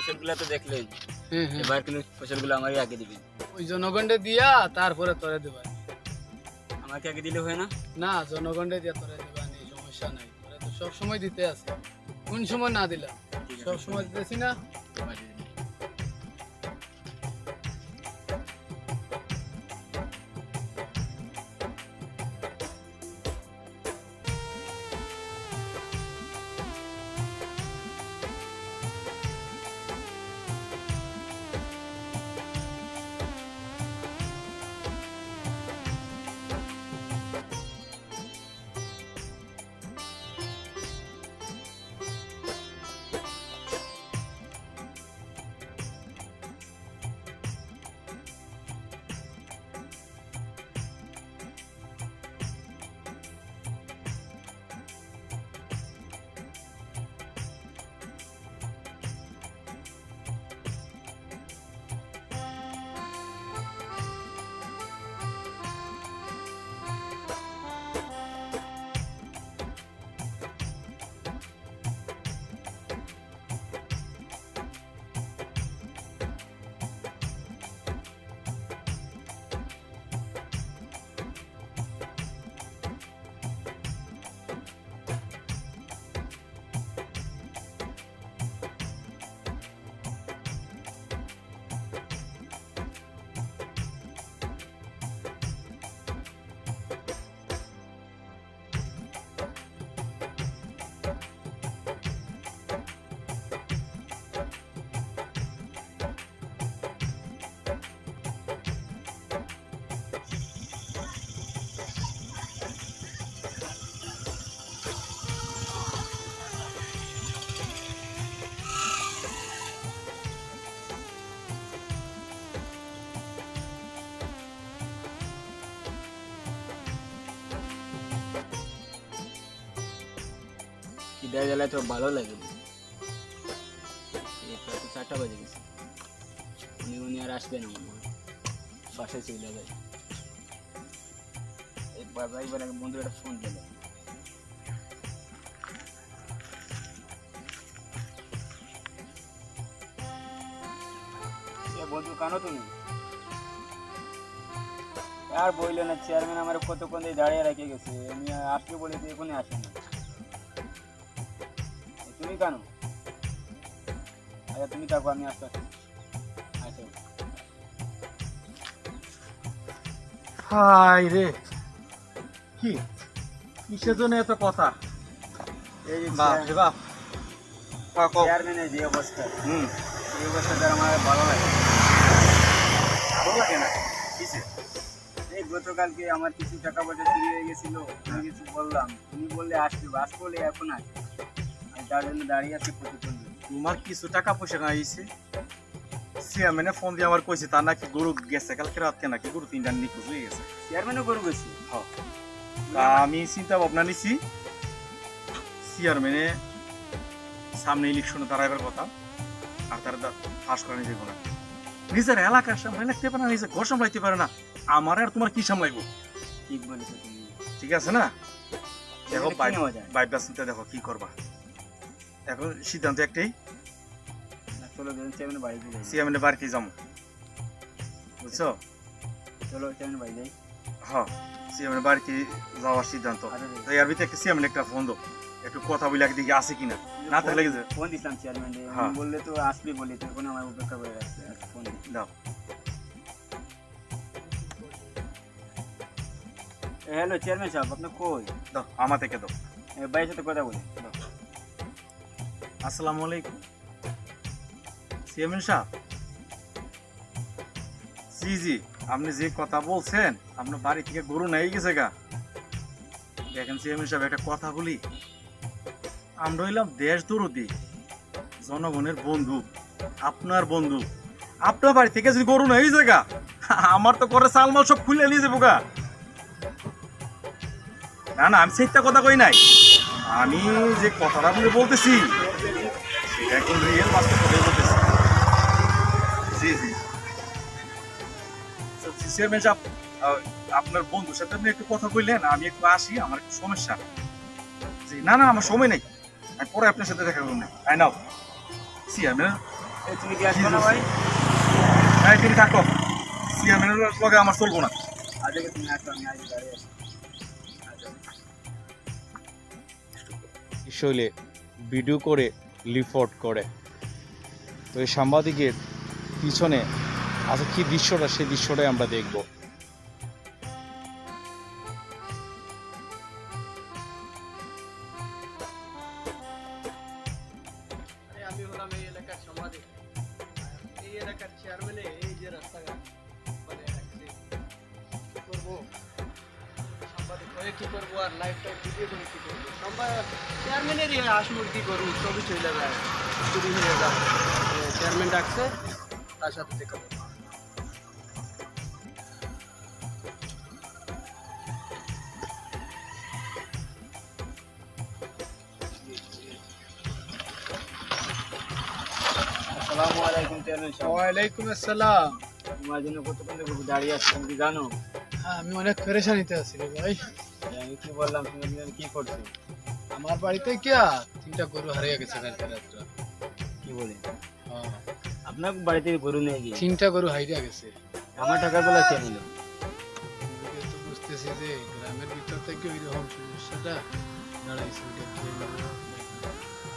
তো হ্যাঁ হ্যাঁ এবার কিন্তু ফসলগুলো আমারই আগে দিবি। ওই জনগণে দিয়া তারপরে তোরে দেবা। আমাকে আগে দিলে হয় না? না জনগণে দিয়া তোরে দেবা নেই সমস্যা নাই। তোরে তো সব সময় দিতে আছে। কোন সময় না দিলা সব সময় দিতেছি না। খিদে গেলে তো ভালো লাগে। চারটা বাজে গেছে। উনি উনি আর আসবে না হয়। বাসায় চলে যাবে। এরপর একবার আগে বন্ধু একটা ফোন দিল এ বন্ধু, কানো তুমি? আর বইলে না চেয়ারম্যান আমার কতক্ষণ দিয়ে দাঁড়িয়ে রেখে গেছে। আমি আসবে বলে দিয়ে এখনই আসে না তুমি কেন? আচ্ছা তুমি থাকো আমি আসতে আসি। আচ্ছা হাই রে। কি? কিসের জন্য এত কথা? এই বাপ রে বাপ। চেয়ারম্যানের যে অবস্থা। হুম। এই অবস্থাটা আমার ভালো লাগে ভালো লাগে না? কিসে এই গতকালকে আমার কিছু টাকা পয়সা চুরি হয়ে গেছিল আমি কিছু বললাম। তুমি বললে আসবে বাস বলে এখন আসবে। তার জন্য দাঁড়িয়ে আছি প্রতিদিন তোমার কিছু টাকা পয়সা চেয়ারম্যানে ফোন দিয়ে আমার কইছে তার নাকি গরু গেছে কালকে রাতকে নাকি গরু তিনটা নিখোঁজ হয়ে গেছে। চেয়ারম্যানও করে গেছি? হ্যাঁ। আমি চিন্তা ভাবনা নিছি চেয়ারম্যানে সামনে ইলেকশনে দাঁড়াইবার কথা আর তারা ফাঁস করে নিজে না। নিজের এলাকার সামলাই লাগতে পারে না নিজের ঘর সামলাইতে পারে না। আমার আর তোমার কি সামলাইবো? ঠিক বলেছ ঠিক আছে না? দেখো চিন্তা দেখো কি করবা? এখন সিদ্ধান্ত একটাই চলো চেয়ারম্যানের বাড়িতে যাই। চেয়ারম্যানের বাড়িতে যাব। বুঝছ? চলো চেয়ারম্যানের বাড়ি যাই। হ্যাঁ চেয়ারম্যানের বাড়িতে যাওয়ার সিদ্ধান্ত। তো এর ভিতরে একটা চেয়ারম্যান একটা ফোন দাও। একটু কথা বলে একদিকে আছে কিনা। না থাকলে ফোন দিছিলাম চেয়ারম্যান হ্যাঁ। বললে তো আসবি বলি তো এখন আমার অপেক্ষা করে রাখছে। ফোন দাও। হ্যালো চেয়ারম্যান সাহেব আপনি কই? দাও আমার থেকে দাও। ভাইয়ের সাথে কথা বলি। আসসালামু আলাইকুম। জি জি, আপনি যে কথা বলছেন, আপনার বাড়ি থেকে গরু নাই গেছে গা। দেখেন সাহেব, একটা কথা বলি। আমরা হইলাম দেশ দরদি, জনগণের বন্ধু, আপনার বন্ধু। আপনার বাড়ি থেকে যদি গরু নাই গেছে গা, আমার তো করে চালমাল সব খুলে নিয়ে যাব গা। না না, আমি সেইটা কথা কই নাই। আমি যে কথাটা আপনাকে বলতেছি সেটা এখন রিয়েল বাস্তব কথাই বলতেছি জি জি আপনার বন্ধুর সাথে আপনি একটু কথা বললেন আমি একটু আসি আমার একটু সমস্যা। জি না না আমার সময় নেই। আমি পরে আপনার সাথে দেখা করুন আই নাও। এই তুমি কি আসবে না ভাই? এই তুমি থাকো। চেয়ারম্যানের লগে আমার চলবো না। আজকে তুমি আসো আমি আজ দাঁড়িয়ে আছি শৈলে ভিডিও করে রিপোর্ট করে। তো এই সাংবাদিকের পিছনে আছে কি দৃশ্যটা? সেই দৃশ্যটাই আমরা দেখব। আমি হলাম এই এলাকার এই এলাকার চেয়ারম্যানে এই যে রাস্তাঘাট। সাংবাদিক করব আর লাইফ ভিডিও করে কি করব? সম্বা- চেয়ারম্যানেরই হাঁস মুরগি গরু সবই চলে যায় চুরি হয়ে যায় চেয়ারম্যান ডাকছে তার সাথে দেখা আসসালামু আলাইকুম চেয়ারম্যান সাহেব। ওয়ালাইকুম আসসালাম। তোমার জন্য কতক্ষণ দাঁড়িয়ে তুমি কি জানো? হ্যাঁ আমি অনেক পেরেশানিতে আছি রে ভাই। আমি কি বললাম তুমি কি করছ? আমার বাড়িতে কিয়া তিনটা গরু হারিয়ে গেছে কালকে রাত্রে। কি বলে? হ্যাঁ, আপনার বাড়ি থেকে গরু নিয়ে গিয়ে তিনটা গরু হারিয়ে গেছে। আমার টাকাগুলো কে নিল? বুঝতেছি যে গ্রামের ভিতর থেকে ওইরকম সমস্যাটা দাঁড়াইছে কি?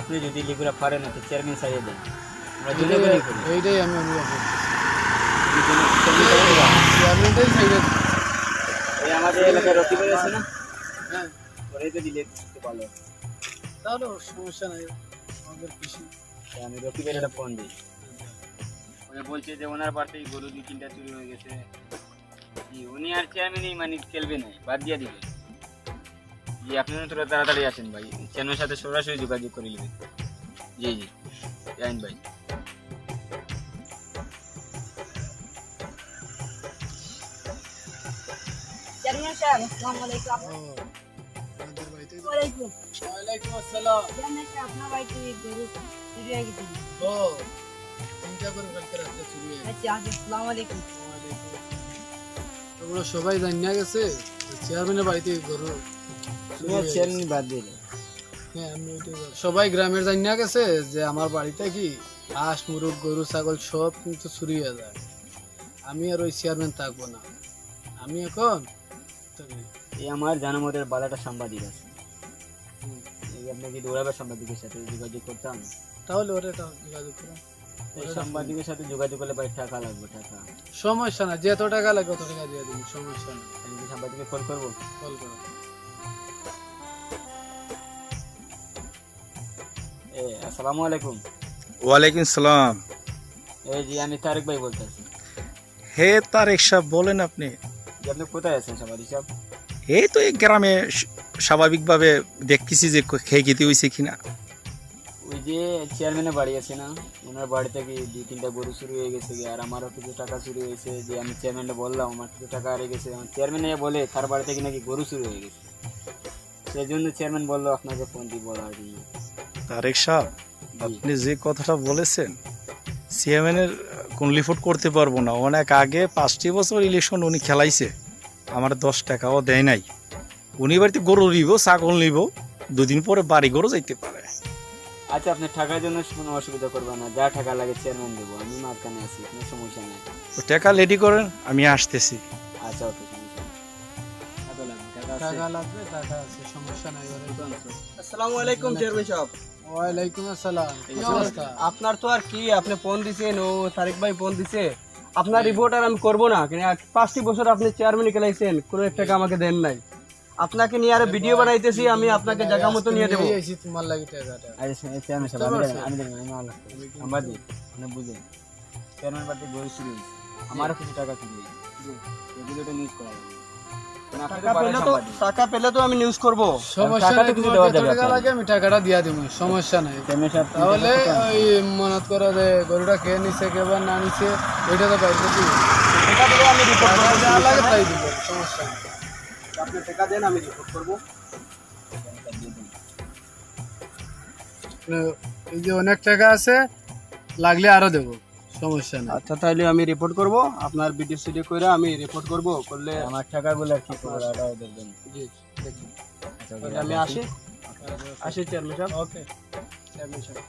আপনি যদি লিগুলা পারেন না তো চেয়ারম্যান সাহেব দেন। এইটাই আমি অনুভব করছি। আমাদের এলাকায় রকিব ভাই আছে না? হ্যাঁ ওরাই তো ভালো তাহলে সমস্যা নাই আমাদের কৃষি। আমি রকিবের একটা ফোন দিই। বলছে যে ওনার গরু তিনটা চুরি হয়ে গেছে। উনি আর চেয়ারম্যানই মানে খেলবে না বাদ দিয়ে দিবে। জি আপনারা তোরা তাড়াতাড়ি আসেন ভাই। চেয়ারম্যানের সাথে সরাসরি যোগাযোগ করে নেবেন। জি জি। জাইন ভাই। চেয়ারম্যান আসসালামু আলাইকুম। ও আমাদের বাড়িতে ওয়ালাইকুম। ওয়ালাইকুম আসসালাম। চেয়ারম্যান সাহেব আপনার বাড়িতে গরু চুরি হয়ে গেছে। ও তিনটা গরু কালকে রাত্রে চুরি হয়ে আচ্ছা আচ্ছা আসসালামু আলাইকুম। তোমরা সবাই জানিয়া গেছে চেয়ারম্যানের বাড়িতে গরু হয়ে গেছে। চেয়ারম্যান বাদ দিয়ে হ্যাঁ, আমি সবাই গ্রামের জানিয়া গেছে যে আমার বাড়িতে কি হাঁস মুরগ গরু ছাগল সব কিন্তু চুরি হয়ে যায়। আমি আর ওই চেয়ারম্যান থাকব না। আমি এখন এই আমার জানামতের বালাটা সাংবাদিক আছে। এই আপনাকে দৌড়াবার সাংবাদিকের সাথে যোগাযোগ করতাম তাহলে ওরা যোগাযোগ করো এই সাংবাদিকের সাথে যোগাযোগ করলে ভাই টাকা লাগবে টাকা। সমস্যা না যত টাকা লাগে অত টাকা দিয়ে দিন সমস্যা নেই আমি কি সাংবাদিকে কল করব? কল করো। এ আসসালামু আলাইকুম। ওয়ালাইকুম সালাম। এই জি আমি তারেক ভাই বলতেছি। হে তারেক সাহেব বলেন আপনি। আপনি কোথায় আছেন সাংবাদিক সাহেব এই তো এই গ্রামে স্বাভাবিকভাবে দেখতেছি যে খেয়ে খেতে হয়েছে কিনা। ওই যে চেয়ারম্যানের বাড়ি আছে না ওনার বাড়ি থেকে দুই তিনটা গরু চুরি হয়ে গেছে গিয়ে, আর আমারও কিছু টাকা চুরি হয়েছে যে আমি চেয়ারম্যানটা বললাম আমার কিছু টাকা হারিয়ে গেছে। আমার চেয়ারম্যান বলে তার বাড়ি থেকে নাকি গরু চুরি হয়ে গেছে। সেই জন্য চেয়ারম্যান বলল আপনাকে ফোন দিয়ে বলার জন্য। তারেক সাহেব আপনি যে কথাটা বলেছেন সিএমএনের কোন রিপোর্ট করতে পারব না। অনেক আগে পাঁচটি বছর ইলেকশন উনি খেলাইছে। আমার দশ টাকাও দেয় নাই। উনি বাড়িতে গরু নিব ছাগল নিব দুদিন পরে বাড়ি গরু যাইতে পারে। আচ্ছা আপনি টাকার জন্য কোনো অসুবিধা করবেন না। যা টাকা লাগে চেয়ারম্যান দেবো আমি মাঝখানে আছি কোনো সমস্যা নেই। টাকা রেডি করেন আমি আসতেছি। আচ্ছা ওকে টাকা লাগবে টাকা আছে সমস্যা নাই। আসসালামু আলাইকুম চেয়ারম্যান সাহেব। ওয়ালাইকুম আসসালাম। কি অবস্থা? আপনার তো আর কি আপনি ফোন দিছেন ও তারেক ভাই ফোন দিছে। আপনার রিপোর্ট আর আমি করব না পাঁচটি বছর আপনি চেয়ারম্যান খেলাইছেন কোনো এক টাকা আমাকে দেন নাই। আপনাকে নিয়ে আর ভিডিও বানাইতেছি আমি আপনাকে জায়গা মতো নিয়ে দেবো। তোমার লাগি টাকাটা চেয়ারম্যান আমি আমি বুঝেন আমারও কিছু টাকা হয়েছে এগুলো নিউজ করা আপনি টাকা পেলে তো টাকা পেলে তো আমি নিউজ করব। সমস্যা নাই কিছু দেওয়া যাবে টাকা লাগে আমি টাকাটা দিয়া দিব সমস্যা নাই। তাহলে ওই মনত করো যে গরুটা খেয়ে নিছে কেবার না নিছে ওইটা তো পাইছে কি টাকা দিলে আমি রিপোর্ট টাকা যা লাগে তাই দিব সমস্যা নেই। আপনি টাকা দেন আমি রিপোর্ট করব। মানে এই যে অনেক টাকা আছে লাগলে আরও দেবো। সমস্যা নেই। আচ্ছা তাহলে আমি রিপোর্ট করব। আপনার ভিডিও সিডিও করে আমি রিপোর্ট করব করলে আমার টাকাগুলো আর কি করব জি দেখুন আচ্ছা, তাহলে আমি আসি। আসি চেয়ারম্যান সাহেব। ওকে চেয়ারম্যান সাহেব।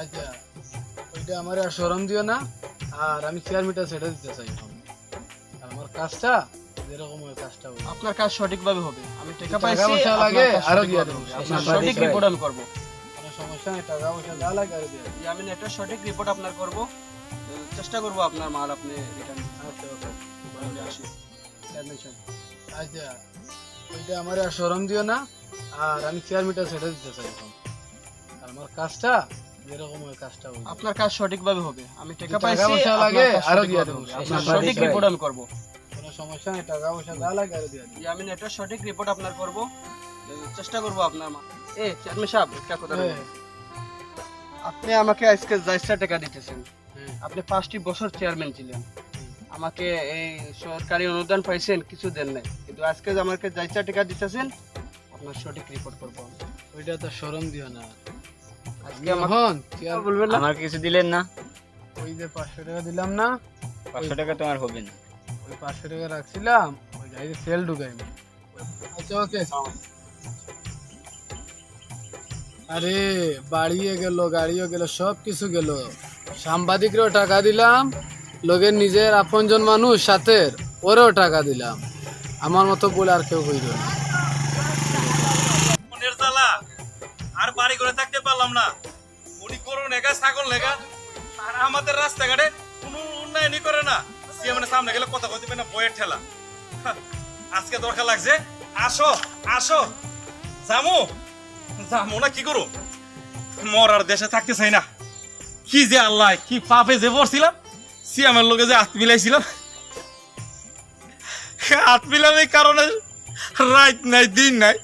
আচ্ছা ওইটা আমার আর সরম দিও না। আর আমি চেয়ারম্যানটা সেটা দিতে চাই আর আমার কাজটা যেরকম ওই কাজটা ওই আপনার কাজ সঠিকভাবে হবে। আমি টাকা পাইছি পয়সা লাগে, আরও দিয়ে দেবো। সঠিক রিপোর্ট আমি করব। কোনো সমস্যা নেই টাকা পয়সা যা লাগে আর দিয়ে আমি একটা সঠিক রিপোর্ট আপনার করব। চেষ্টা করব আপনার মাল আপনি রিটার্ন আচ্ছা আসি আচ্ছা ওইটা আমার আর সরম দিও না আর আমি চেয়ারম্যানটা সেটা দিতে চাই এখন। আমার কাজটা যেরকম ওই কাজটা ওই। আপনার কাজ সঠিকভাবে হবে। আমি টাকা পাইছি পয়সা লাগে, আরও দিয়ে দেবো। সঠিক রিপোর্ট আমি করব। কোনো সমস্যা নেই টাকা পয়সা যা লাগে আর দিয়ে দেবো। আমি একটা সঠিক রিপোর্ট আপনার করব। চেষ্টা করব আপনার মা এ চেয়ারম্যান সাহেব একটা কথা হ্যাঁ, আপনি আমাকে আজকে যাইসা টাকা দিতেছেন। আপনি পাঁচটি বছর চেয়ারম্যান ছিলেন। আমাকে এই সরকারি অনুদান পাইছেন কিছু দেন নাই। কিন্তু আজকে যে আমাকে যাইসা টাকা দিতেছেন আপনার সঠিক রিপোর্ট করব। ওইটা তো সরম দিও না। আজকে আমাকে এখন চেয়ার বলবেন না? আমার কিছু দিলেন না। ওই যে পাঁচশো টাকা দিলাম না পাঁচশো টাকা তোমার হবে না। ওই পাঁচশো টাকা রাখছিলাম ওই গাড়িতে তেল ঢুকাই আচ্ছা ওকে। আরে বাড়িয়ে গেল গাড়িও গেল সব কিছু গেল। সাংবাদিকরেও টাকা দিলাম, লোকের নিজের আপনজন মানুষ সাথে ওরেও টাকা দিলাম। আমার মতো বলে আর কেউ হইল না। আর বাড়ি করে থাকতে পারলাম না। করুন আর আমাদের রাস্তাঘাটে কোনো উন্নয়নই করে না। সামনে গেলে কথা না ঠেলা। আজকে দরকার লাগছে, আসো আসো। জামু? জামু না দেশে থাকতে চাই না। কি যে আল্লাহ, কি পাপে যে পড়ছিলাম সিএমের লোকে যে হাত মিলাইছিলাম। হাত মিলানোর কারণে রাত নাই, দিন নাই।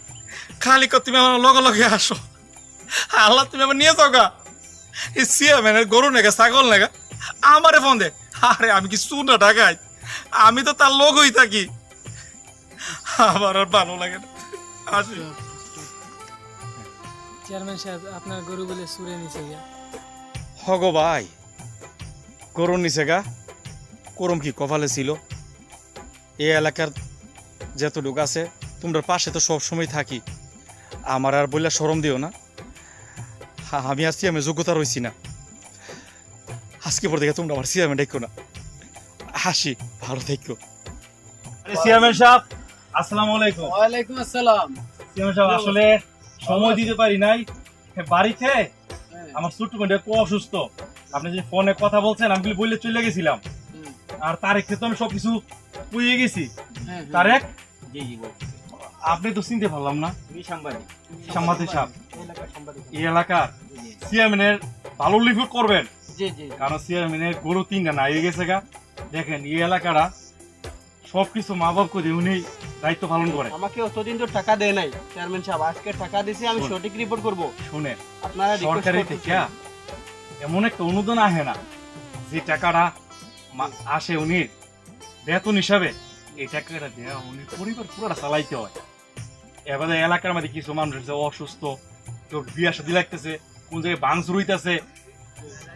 খালি কর তুমি আমার লগে লগে আসো। আল্লাহ, তুমি আমার নিয়ে যাও গা। এই সিএমেনের গরু নেগা, ছাগল নেগা, আমারে ফোন দে। আরে, আমি কি শুনে ঢাকাই? আমি তো তার লোক হই থাকি। আমার আর ভালো লাগে না। আসি। চেয়ারম্যান সাহেব, আপনার গরু বলে সুরে নিচে গিয়া। হগ ভাই করুন নিছে গা। করম কি কপালে ছিল? এ এলাকার যতটুকু আছে তোমরা পাশে তো সব সময় থাকি। আমার আর বললে সরম দিও না। আমি আর সিএমে যোগ্যতা রয়েছি না। আজকে পর দেখে তোমরা আমার সিএমে দেখো না। হাসি ভালো থেকো চেয়ারম্যান সাহেব আসসালামু আলাইকুম। ওয়ালাইকুম আসসালাম। সাহেব আসলে সময় দিতে পারি নাই। বাড়িতে আমার ছোট্ট বোনটা খুব অসুস্থ। আপনি যে ফোনে কথা বলছেন আমি বললে চলে গেছিলাম। আর তারেককে তো আমি সবকিছু পুয়ে গেছি। তারেক জি জি আপনি তো চিনতে পারলাম না। সাংবাদিক। সাংবাদিক সাহেব। এলাকার এই এলাকার এর ভালো লিফট করবেন। কারণ চেয়ারম্যান এর গরু তিনটা না গেছে গা। দেখেন এই এলাকাটা সবকিছু মা বাপ করে উনি দায়িত্ব পালন করে। আমাকে অতদিন তো টাকা দেয় নাই চেয়ারম্যান সাহেব। আজকে টাকা দিছি আমি সঠিক রিপোর্ট করব। শুনে আপনারা সরকারি থেকে এমন একটা অনুদান আসে না যে টাকাটা আসে উনি বেতন হিসাবে এই টাকাটা দেওয়া উনি পরিবার পুরোটা চালাইতে হয়। এবারে এলাকার মধ্যে কিছু মানুষ আছে অসুস্থ কেউ বিয়া সাথে লাগতেছে কোন জায়গায় ভাঙচুর হইতেছে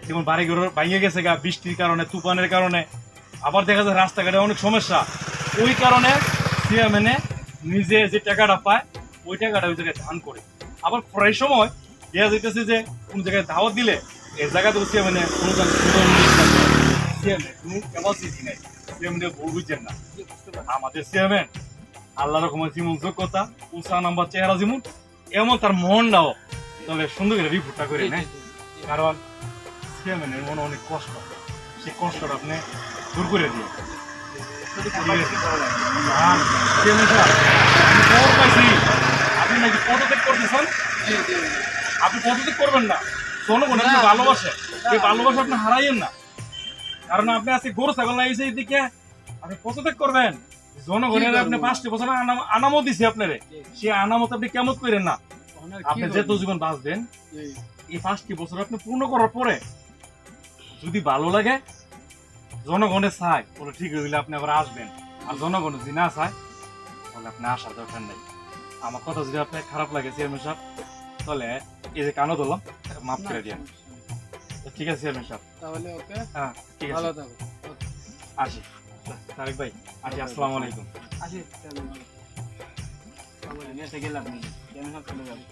যেমন বাড়ি ঘর ভাঙিয়ে গেছে গা বৃষ্টির কারণে তুফানের কারণে। আবার দেখা যায় রাস্তাঘাটে অনেক সমস্যা। ওই কারণে চেয়ারম্যানে নিজে যে টাকাটা পায়, ওই টাকাটা ওই জায়গায় দান করে। আবার প্রায় সময় দেখা যাইতেছে যে কোন জায়গায় দাওয়াত দিলে এই জায়গাতে চেয়ারম্যানে কোনো চেয়ারম্যান কোনো আমাদের আল্লাহ যোগ্যতা নাম্বার চেহারা এমন তার তবে সুন্দর করে নেয়। কারণ মনে অনেক কষ্ট। কষ্টটা আপনি দূর করে দিয়ে আপনি নাকি আপনি করবেন না। জনগণের যে ভালোবাসে এই ভালোবাসা আপনি হারাইয়েন না। কারণ আপনি আজকে গরু ছাগল লাগিয়েছে এদিকে আপনি পদত্যাগ করবেন জনগণের আপনি পাঁচটি বছর আনাম- আনামত দিছে আপনারে। সেই আনামত আপনি কেমন করেন না। আপনি? যেহেতু জীবন বাঁচবেন এই পাঁচটি বছর আপনি পূর্ণ করার পরে, যদি ভালো লাগে জনগণের চাই বলে ঠিক হইলে আপনি আবার আসবেন। আর জনগণ যদি না চায় তাহলে আপনি আসার দরকার নেই। আমার কথা যদি আপনার খারাপ লাগে চেয়ারম্যান সাহেব তাহলে এই যে কানো ধরলাম মাফ করে দিয়ে ঠিক আছে চেয়ারম্যান সাহেব। তাহলে ওকে হ্যাঁ ঠিক ভালো আছে থাকো আসি। তারেক ভাই আসি আসসালামু আলাইকুম। আসি চেয়ারম্যান সাহেব। গেলাম চেয়ারম্যান সাহেব চলে যাবে।